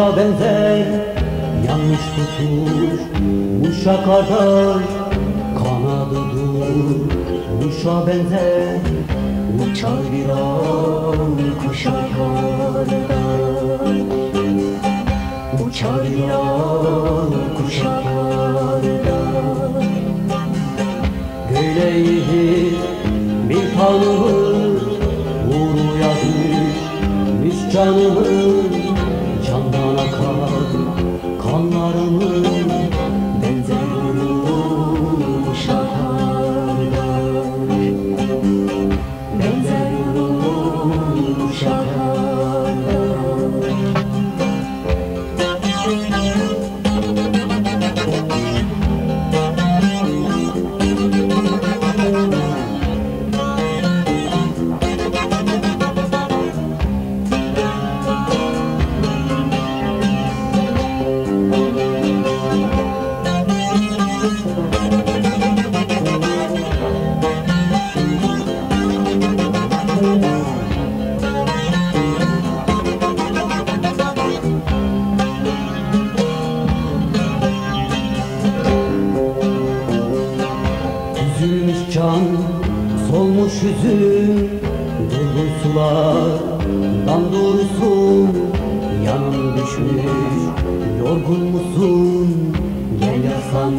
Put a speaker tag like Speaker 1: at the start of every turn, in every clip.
Speaker 1: Kuşa benzer yanlış tutur Kuşa kadar kanadı dur. Kuşa benzer uçar bir an Kuşa kardan Uçar bir an kuşa kardan Göyleydi bir tanrı Uğruya düşmüş canımın Candan solmuş yüzün Durgun sulardan dursun Yanım düşmüş, yorgun musun? Gel yasan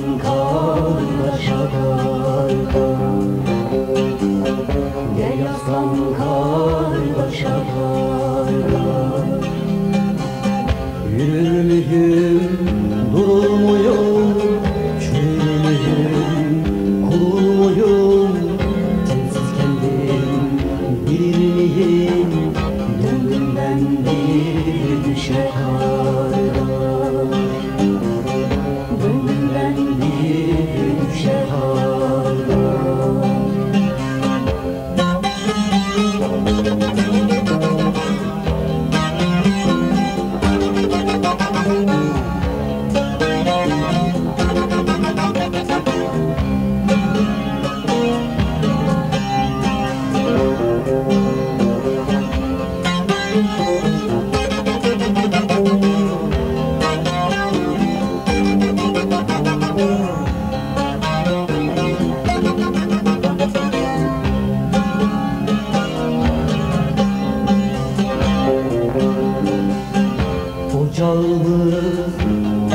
Speaker 1: Ocağımız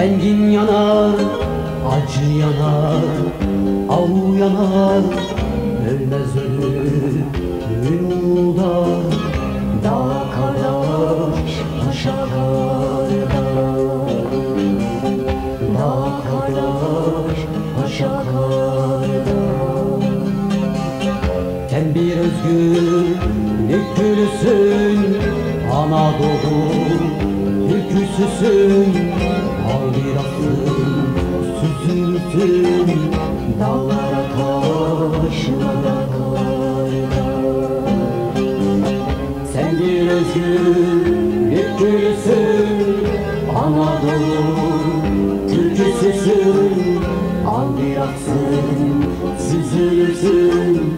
Speaker 1: engin yanar, acı yanar, av yanar. Ölmez ölümün umudar, dağ kadar taşa kardan Dağ kadar taşa kardan sen bir özgürlük gülüsün Anadolu türküsüsün Al bir aklın süzülsün Dağlara taşlara Sen bir özgürlük gülüsün Anadolu türküsüsün. Al bir aksın süzülsün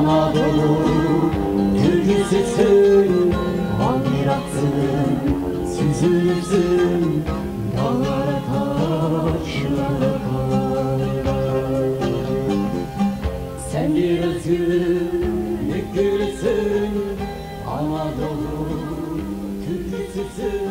Speaker 1: Anadolu türküsüsün aksın süzülsün Dağlara taşlara. Sen bir özgürlük gülüsün Anadolu türküsüsün